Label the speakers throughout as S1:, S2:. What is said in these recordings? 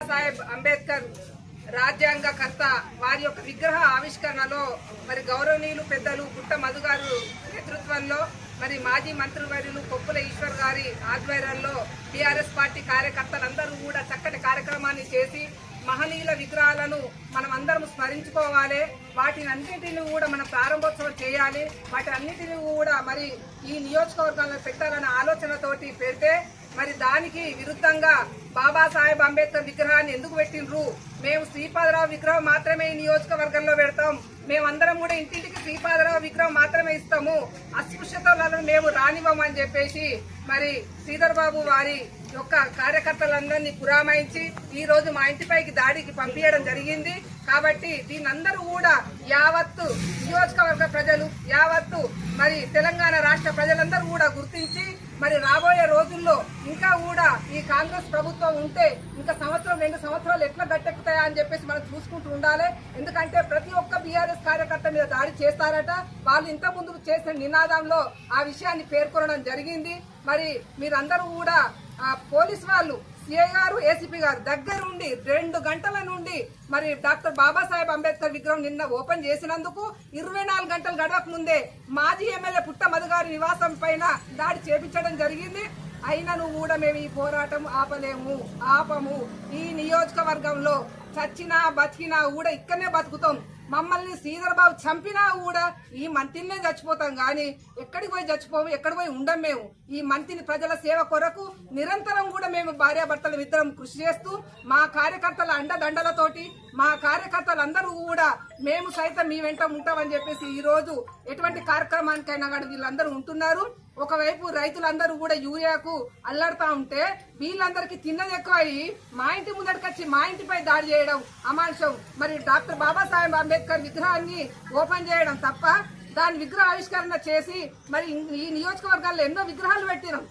S1: సాహెబ్ అంబేద్కర్ రాజ్యాంగకర్త వారి యొక్క విగ్రహ ఆవిష్కరణలో మరి గౌరవనీయులు పెద్దలు పుట్ట మధు గారు నేతృత్వంలో మరి మాజీ మంత్రివర్యులు కొప్పుల ఈశ్వర్ గారి ఆధ్వర్యంలో టీఆర్ఎస్ పార్టీ కార్యకర్తలందరూ కూడా చక్కటి కార్యక్రమాన్ని చేసి మహనీయుల విగ్రహాలను మనం అందరం స్మరించుకోవాలి. వాటిని అన్నింటిని కూడా మనం ప్రారంభోత్సవం చేయాలి. వాటి అన్నిటిని కూడా మరి ఈ నియోజకవర్గాల్లో పెట్టాలనే ఆలోచనతోటి పెడితే మరి దానికి విరుద్ధంగా బాబాసాహెబ్ అంబేద్కర్ విగ్రహాన్ని ఎందుకు పెట్టిండ్రు? మేము శ్రీపాదరావు విగ్రహం మాత్రమే ఈ నియోజకవర్గంలో పెడతాం. మేమందరం కూడా ఇంటింటికి శ్రీపాదరావు విగ్రహం మాత్రమే ఇస్తాము. అస్పృశ్యతలను మేము రానివ్వమని చెప్పేసి మరి శ్రీధర్ బాబు వారి యొక్క కార్యకర్తలందరినీ పురామాయించి ఈ రోజు మా ఇంటిపైకి దాడికి పంపించడం జరిగింది. కాబట్టి దీనందరూ కూడా యావత్తు నియోజకవర్గ ప్రజలు యావత్తు మరి తెలంగాణ రాష్ట్ర ప్రజలందరూ కూడా గుర్తించి మరి రాబోయే రోజుల్లో ఇంకా కూడా ఈ కాంగ్రెస్ ప్రభుత్వం ఉంటే ఇంకా సంవత్సరం రెండు సంవత్సరాలు ఎట్లా అని చెప్పేసి మనం చూసుకుంటూ ఉండాలి. ఎందుకంటే ప్రతి ఒక్క బీఆర్ఎస్ కార్యకర్త మీద దాడి చేస్తారట. వాళ్ళు ఇంత ముందు చేసిన నినాదంలో ఆ విషయాన్ని పేర్కొనడం జరిగింది. మరి మీరందరూ కూడా పోలీస్ వాళ్ళు సిఐ గారు ఏసీపీ గారు దగ్గరుండి రెండు గంటల నుండి మరి డాక్టర్ బాబాసాహెబ్ అంబేద్కర్ విగ్రహం నిన్న ఓపెన్ చేసినందుకు ఇరవై నాలుగు గంటలు గడవక ముందే మాజీ ఎమ్మెల్యే పుట్ట గారి నివాసం పైన దాడి చేపించడం జరిగింది. అయినను కూడా మేము ఈ పోరాటం ఆపలేము ఆపము. ఈ నియోజకవర్గంలో చచ్చినా బతికినా కూడా ఇక్కడనే బతుకుతాం. మమ్మల్ని శ్రీధర్ బాబు చంపినా కూడా ఈ మంతినే చచ్చిపోతాం కానీ ఎక్కడికి పోయి చచ్చిపోము ఎక్కడికి పోయి ఉండం మేము. ఈ మంతిని ప్రజల సేవ కొరకు నిరంతరం కూడా మేము భార్యాభర్తలు ఇద్దరం కృషి చేస్తూ మా కార్యకర్తల అండదండలతోటి మా కార్యకర్తలందరూ కూడా మేము సైతం మీ వెంట ఉంటామని చెప్పేసి ఈ రోజు ఎటువంటి కార్యక్రమానికైనా కానీ వీళ్ళందరూ ఉంటున్నారు. ఒకవైపు రైతులందరూ కూడా యూరియాకు అల్లాడుతా ఉంటే వీళ్ళందరికీ తిన్నది ఎక్కువయ్యి మా ఇంటి ముందడికొచ్చి మా ఇంటిపై దాడి చేయడం అమాంశం మరి డాక్టర్ బాబాసాహెబ్ అంబేద్కర్ విగ్రహాన్ని ఓపెన్ చేయడం తప్ప దాని విగ్రహ ఆవిష్కరణ చేసి మరి ఈ నియోజకవర్గాల్లో ఎన్నో విగ్రహాలు పెట్టినాం.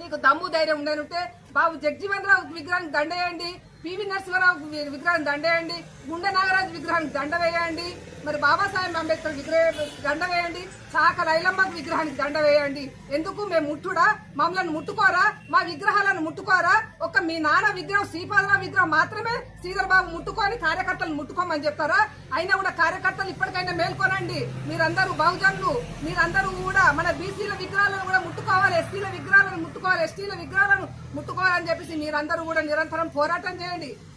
S1: నీకు దమ్ము ధైర్యం ఉండనుంటే బాబు జగ్జీవన్ రావు విగ్రహానికి దండేయండి పివి నరసింహరావు విగ్రహం దండేయండి. గుండె నాగరాజు విగ్రహానికి దండ వేయండి. మరి బాబాసాహెబ్ అంబేద్కర్ విగ్రహం దండ వేయండి. చాక లైలమ్మకు విగ్రహానికి దండ వేయండి. ఎందుకు? మేము ముట్టుడా? మమ్మల్ని ముట్టుకోరా? మా విగ్రహాలను ముట్టుకోరా? ఒక మీ నాన్న విగ్రహం శ్రీపాదరావు విగ్రహం మాత్రమే శ్రీధర్ బాబు ముట్టుకొని కార్యకర్తలు ముట్టుకోమని చెప్తారా? అయినా కూడా కార్యకర్తలు ఇప్పటికైనా మేల్కొనండి. మీరందరూ బహుజనులు. మీరందరూ కూడా మన బీసీల విగ్రహాలను కూడా ముట్టుకోవాలి. ఎస్సీల విగ్రహాలను ముట్టుకోవాలి. ఎస్టీల విగ్రహాలను ముట్టుకోవాలని చెప్పేసి మీరందరూ కూడా నిరంతరం పోరాటం చేయండి.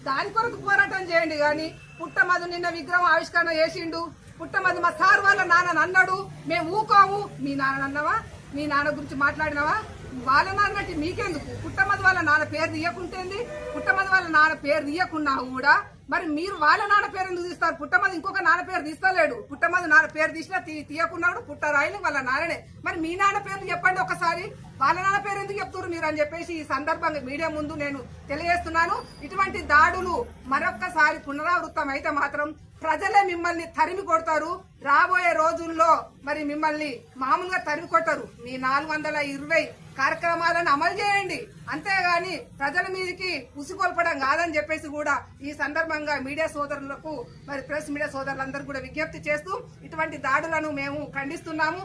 S1: దాని కొరకు పోరాటం చేయండి కానీ పుట్టమధు నిన్న విగ్రహం ఆవిష్కరణ చేసిండు. పుట్టమధు మా సార్ వాళ్ళ నాన్న అన్నాడు మేము ఊకోము. మీ నాన్న అన్నవా మీ నాన్న గురించి మాట్లాడినావా? వాళ్ళ నాన్నటి మీకెందుకు? పుట్టమది వాళ్ళ నాన్న పేరు తీయకుంటేంది? పుట్టమది వాళ్ళ నాన్న పేరు తీయకున్నా కూడా మరి మీరు వాళ్ళ నాన్న పేరు ఎందుకు తీస్తారు? పుట్టమది ఇంకొక నాన్న పేరు తీస్తలేడు. పుట్టమది నాన్న పేరు తీసినా తీ- తీయకున్నాడు పుట్టరాయలు వాళ్ళ నాన్ననే. మరి మీ నాన్న పేరు చెప్పండి ఒకసారి. వాళ్ళ నాన్న పేరు ఎందుకు చెప్తున్నారు మీరు అని చెప్పేసి ఈ సందర్భంగా మీడియా ముందు నేను తెలియజేస్తున్నాను. ఇటువంటి దాడులు మరొక్కసారి పునరావృతం అయితే మాత్రం ప్రజలే మిమ్మల్ని తరిమి కొడతారు. రాబోయే రోజుల్లో మరి మిమ్మల్ని మామూలుగా తరిమి కొట్టరు. మీ నాలుగు వందల ఇరవై కార్యక్రమాలను అమలు చేయండి. అంతేగాని ప్రజల మీదకి ఉసికొల్పడం కాదని చెప్పేసి కూడా ఈ సందర్భంగా మీడియా సోదరులకు మరి ప్రెస్ మీడియా సోదరులందరూ కూడా విజ్ఞప్తి చేస్తూ ఇటువంటి దాడులను మేము ఖండిస్తున్నాము.